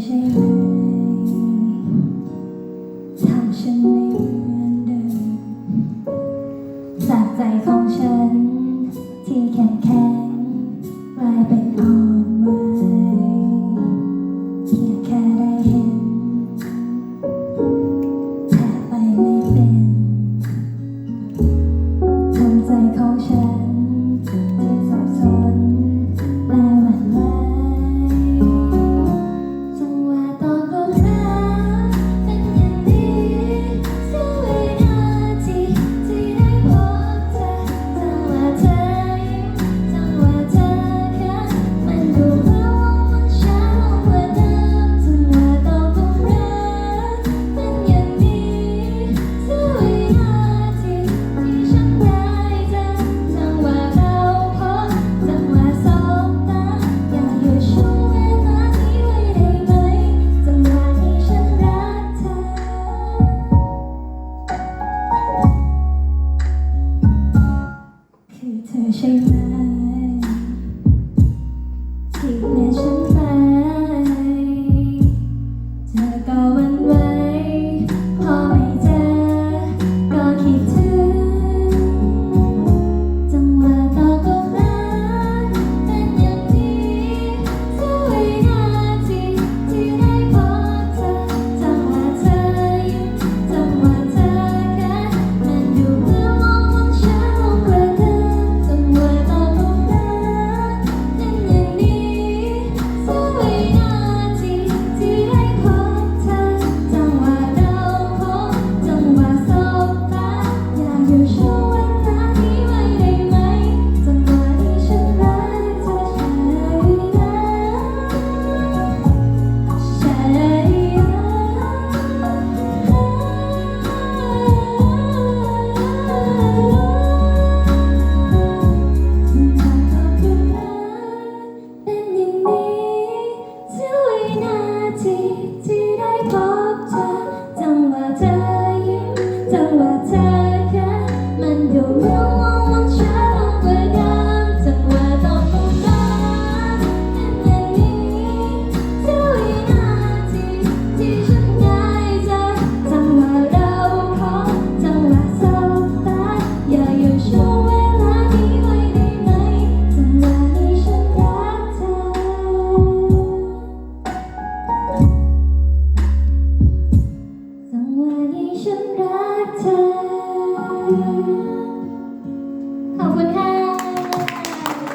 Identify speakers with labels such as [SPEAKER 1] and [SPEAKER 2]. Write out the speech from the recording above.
[SPEAKER 1] ทำฉันไม่เหมือนเดิมจากใจของฉัน ใช่ไหมที่แน่ Thank you.